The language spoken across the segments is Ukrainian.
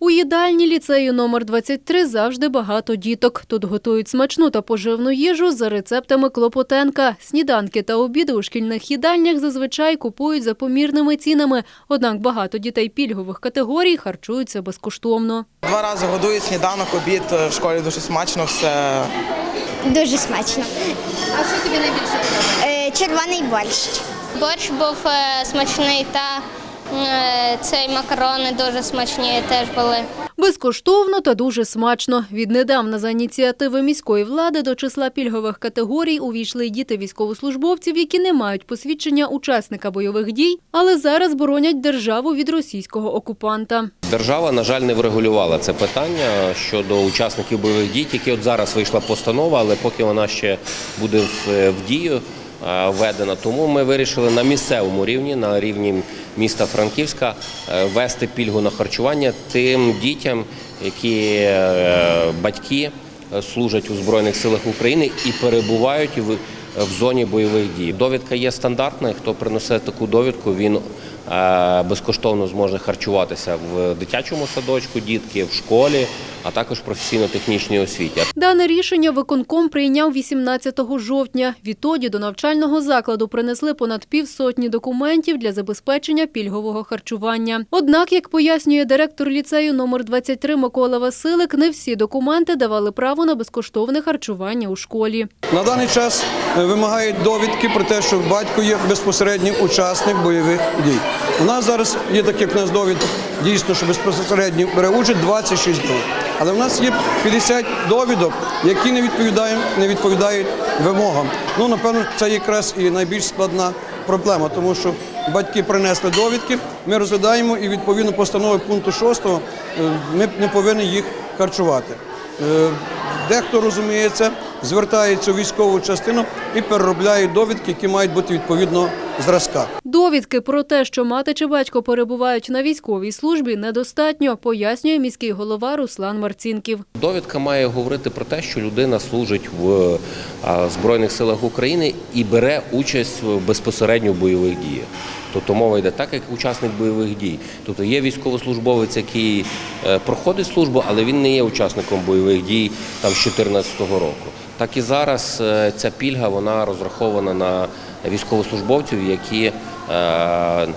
У їдальні ліцею номер 23 завжди багато діток. Тут готують смачну та поживну їжу за рецептами Клопотенка. Сніданки та обіди у шкільних їдальнях зазвичай купують за помірними цінами. Однак багато дітей пільгових категорій харчуються безкоштовно. Два рази годую сніданок, обід е, в школі дуже смачно все. Дуже смачно. А що тобі найбільше подобається? Е, червоний борщ. Борщ був е, смачний та цей макарони дуже смачні теж були. Безкоштовно та дуже смачно. Віднедавна за ініціативи міської влади до числа пільгових категорій увійшли й діти військовослужбовців, які не мають посвідчення учасника бойових дій, але зараз боронять державу від російського окупанта. Держава, на жаль, не врегулювала це питання щодо учасників бойових дій. Тільки от зараз вийшла постанова, але поки вона ще буде в, в дію е, введена, тому ми вирішили на місцевому рівні, на рівні міста Франківська, вести пільгу на харчування тим дітям, які е, батьки е, служать у Збройних силах України і перебувають в, в зоні бойових дій. Довідка є стандартна. Хто принесе таку довідку, він е, безкоштовно зможе харчуватися в дитячому садочку, дітки в школі, а також професійно-технічній освіті. Дане рішення виконком прийняв 18 жовтня. Відтоді до навчального закладу принесли понад півсотні документів для забезпечення пільгового харчування. Однак, як пояснює директор ліцею номер 23 Микола Василик, не всі документи давали право на безкоштовне харчування у школі. На даний час е, вимагають довідки про те, що батько є безпосереднім учасник бойових дій. У нас зараз є таких в нас довідок, дійсно, що безпосередньо бере участь 26 днів. Але в нас є 50 довідок, які не відповідають, не відповідають вимогам. Ну, напевно, це якраз і найбільш складна проблема, тому що батьки принесли довідки, ми розглядаємо і відповідно постанови пункту 6 е, ми не повинні їх харчувати. Е, Дехто розуміється, звертається у військову частину і переробляє довідки, які мають бути відповідного зразка. Довідки про те, що мати чи батько перебувають на військовій службі, недостатньо, пояснює міський голова Руслан Марцінків. Довідка має говорити про те, що людина служить в Збройних силах України і бере участь безпосередньо в бойових діях. Тобто мова йде так, як учасник бойових дій. Тобто є військовослужбовець, який е, проходить службу, але він не є учасником бойових дій там з 2014 року. Так і зараз е, ця пільга вона розрахована на військовослужбовців, які е,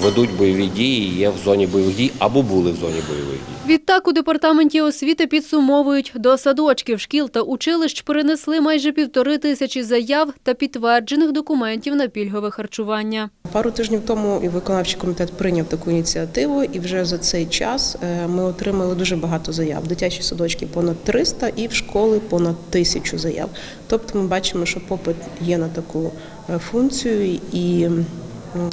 ведуть бойові дії, є в зоні бойових дій або були в зоні бойових дій. Відтак у департаменті освіти підсумовують, до садочків, шкіл та училищ перенесли майже півтори тисячі заяв та підтверджених документів на пільгове харчування. Пару тижнів тому і виконавчий комітет прийняв таку ініціативу, і вже за цей час е, ми отримали дуже багато заяв. Дитячі садочки понад 300 і в школи понад тисячу заяв. Тобто ми бачимо, що попит є на таку е, функцію, і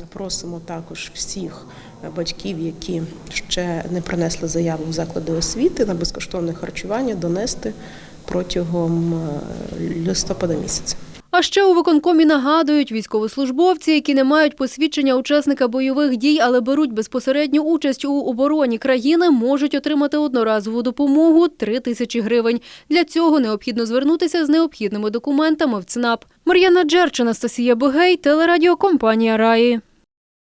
просимо також всіх е, батьків, які ще не принесли заяву в заклади освіти на безкоштовне харчування, донести протягом е, листопада місяця. А ще у виконкомі нагадують, військовослужбовці, які не мають посвідчення учасника бойових дій, але беруть безпосередню участь у обороні країни, можуть отримати одноразову допомогу 3 тисячі гривень. Для цього необхідно звернутися з необхідними документами в ЦНАП. Мар'яна Джерч, Анастасія Богей, телерадіокомпанія Раї.